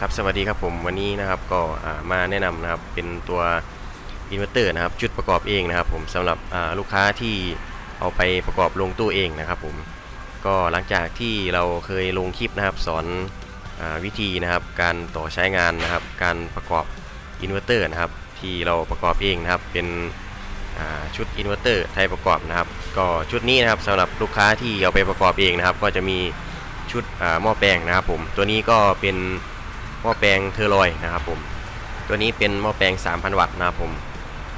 ครับสวัสดีครับผมวันนี้นะครับก็มาแนะนำนะครับเป็นตัวอินเวอร์เตอร์นะครับจุดประกอบเองนะครับผมสำหรับลูกค้าที่เอาไปประกอบลงตู้เองนะครับผมก็หลังจากที่เราเคยลงคลิปนะครับสอนอวิธีนะครับการต่อใช้งานนะครับการประกอบอินเวอร์เตอร์นะครับที่เราประกอบเองนะครับเป็นชุดอินเวอร์เตอร์ไทยประกอบนะครับก็ชุดนี้นะครับสำหรับลูกค้าที่เอาไปประกอบเองนะครับ ก็จะมีชุดหม้อแปลงนะครับผมตัวนี้ก็เป็น หม้อแปลงเทอร์ลอยนะครับผมตัวนี้เป็นหม้อแปลง 3,000 วัตต์นะครับผม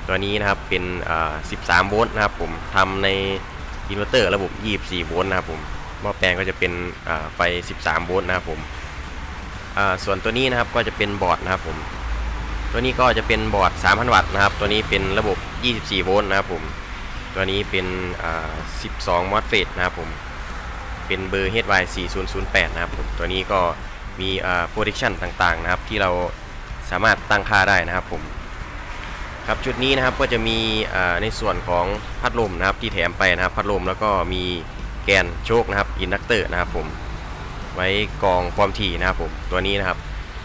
ตัวนี้นะครับเป็น13 โวลต์นะครับผมทำในอินเวอร์เตอร์ระบบ 24 โวลต์นะครับผมหม้อแปลงก็จะเป็นไฟ 13 โวลต์นะครับผมส่วนตัวนี้นะครับก็จะเป็นบอร์ดนะครับผม ตัวนี้ก็จะเป็นบอร์ด 3,000 วัตต์นะครับ ตัวนี้เป็นระบบ 24 โวลต์นะครับผม ตัวนี้เป็น 12 มอสเฟตนะครับผม เป็นเบอร์ HY 4008 นะครับผม ตัวนี้ก็ มีอ่า protection ต่างๆนะครับ ที่เราสามารถตั้งค่าได้นะครับผมครับชุดนี้นะครับก็จะมีในส่วนของพัดลมนะครับที่แถมไปนะครับ พัดลมแล้วก็มีแกนโชคนะครับอินดักเตอร์นะครับผมไว้กองความถี่นะครับผมตัวนี้นะครับ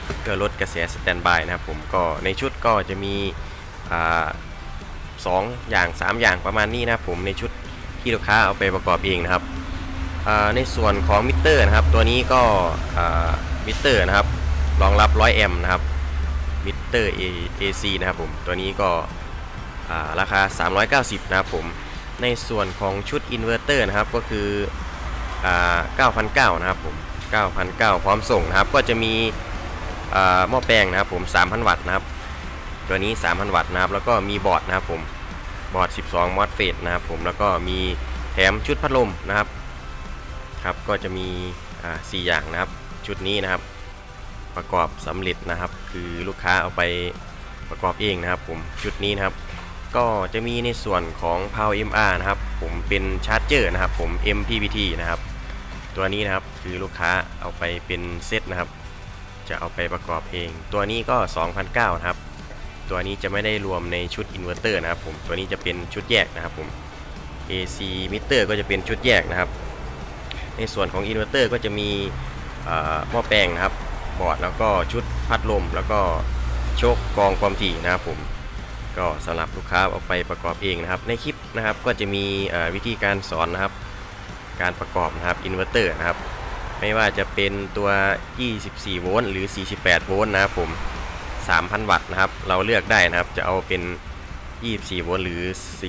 เพื่อลดกระแสสแตนบายนะครับผมก็ในชุดก็จะมีสองอย่าง 3 อย่างประมาณนี้นะครับผมในชุดที่ลูกค้าเอาไปประกอบเองนะครับ ในส่วนของมิเตอร์นะครับ ตัวนี้ก็มิเตอร์นะครับรองรับ 100 แอมป์นะครับมิเตอร์ AC นะครับผมตัวนี้ก็อ่าราคา 390 นะครับผมในส่วนของชุดอินเวอร์เตอร์นะครับก็คืออ่า9,900นะครับผม9,900พร้อมส่งนะครับ ก็จะมีหม้อแปลงนะครับผม 3,000 วัตต์นะครับ ตัวนี้ 3,000 วัตต์นะครับ แล้วก็มีบอร์ดนะครับผมบอร์ด 12 มอสเฟตนะครับผมแล้วก็มีแถมชุดพัดลมนะครับ ครับก็จะมีอ่า4อย่างนะครับชุดนี้นะครับ ประกอบสำเร็จนะครับ คือลูกค้าเอาไปประกอบเองนะครับ ผมชุดนี้นะครับ ก็จะมีในส่วนของ Power MR นะครับ ผมเป็นชาร์จเจอร์นะครับ ผม MPPT นะครับ ตัวนี้นะครับคือลูกค้าเอาไปเป็นเซตนะครับ จะเอาไปประกอบเอง ตัวนี้ก็2,009นะครับ ตัวนี้จะไม่ได้รวมในชุดอินเวอร์เตอร์นะครับ ผมตัวนี้จะเป็นชุดแยกนะครับผม AC มิเตอร์ก็จะเป็นชุดแยกนะครับ ในส่วนของอินเวอร์เตอร์ก็จะมีหม้อแปลงนะครับบอร์ดแล้วก็ชุดพัดลม แล้วก็โชคกรองความถี่นะครับผมก็สำหรับลูกค้าเอาไปประกอบเองนะครับ ในคลิปนะครับก็จะมีวิธีการสอนนะครับ การประกอบนะครับอินเวอร์เตอร์นะครับ ไม่ว่าจะเป็นตัว 24 โวลต์หรือ 48 โวลต์นะครับผม 3,000 วัตต์นะครับ เราเลือกได้นะครับจะเอาเป็น 24 โวลต์หรือ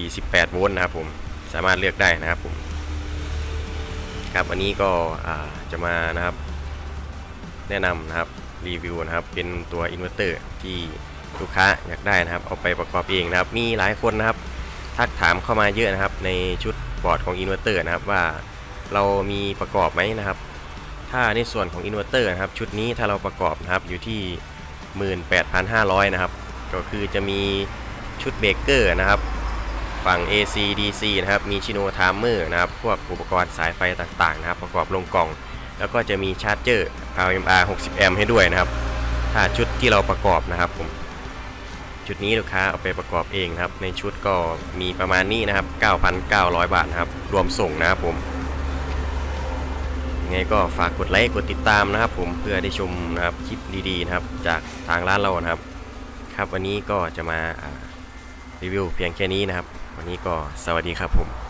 48 โวลต์นะครับผมสามารถเลือกได้นะครับผม ครับอันนี้ก็จะมานะครับแนะนำนะครับรีวิวนะครับเป็นตัวอินเวอร์เตอร์ที่ลูกค้าอยากได้นะครับ เอาไปประกอบเองนะครับ มีหลายคนนะครับทักถามเข้ามาเยอะนะครับ ในชุดบอร์ดของอินเวอร์เตอร์นะครับว่าเรามีประกอบไหมนะครับ ถ้าในส่วนของอินเวอร์เตอร์นะครับ ชุดนี้ถ้าเราประกอบนะครับอยู่ที่ 18,500 นะครับ ก็คือจะมีชุดเบรกเกอร์นะครับ ฝั่ง AC DC นะครับ มีชิโนไทม์เมอร์นะครับ พวกอุปกรณ์สายไฟต่างๆนะครับ ประกอบลงกล่อง แล้วก็จะมีชาร์จเจอร์ PowerMR 60 แอมป์ให้ด้วยนะครับ ถ้าชุดที่เราประกอบนะครับผม ชุดนี้ลูกค้าเอาไปประกอบเองนะครับ ในชุดก็มีประมาณนี้นะครับ 9,900 บาทนะครับ รวมส่งนะครับผมยังไงก็ฝากกดไลค์ กดติดตามนะครับ ผมเพื่อได้ชมนะครับคลิปดีๆนะครับ จากทางร้านเรานะครับ ครับวันนี้ก็จะมา รีวิวเพียงแค่นี้นะครับ วันนี้ก็สวัสดีครับผม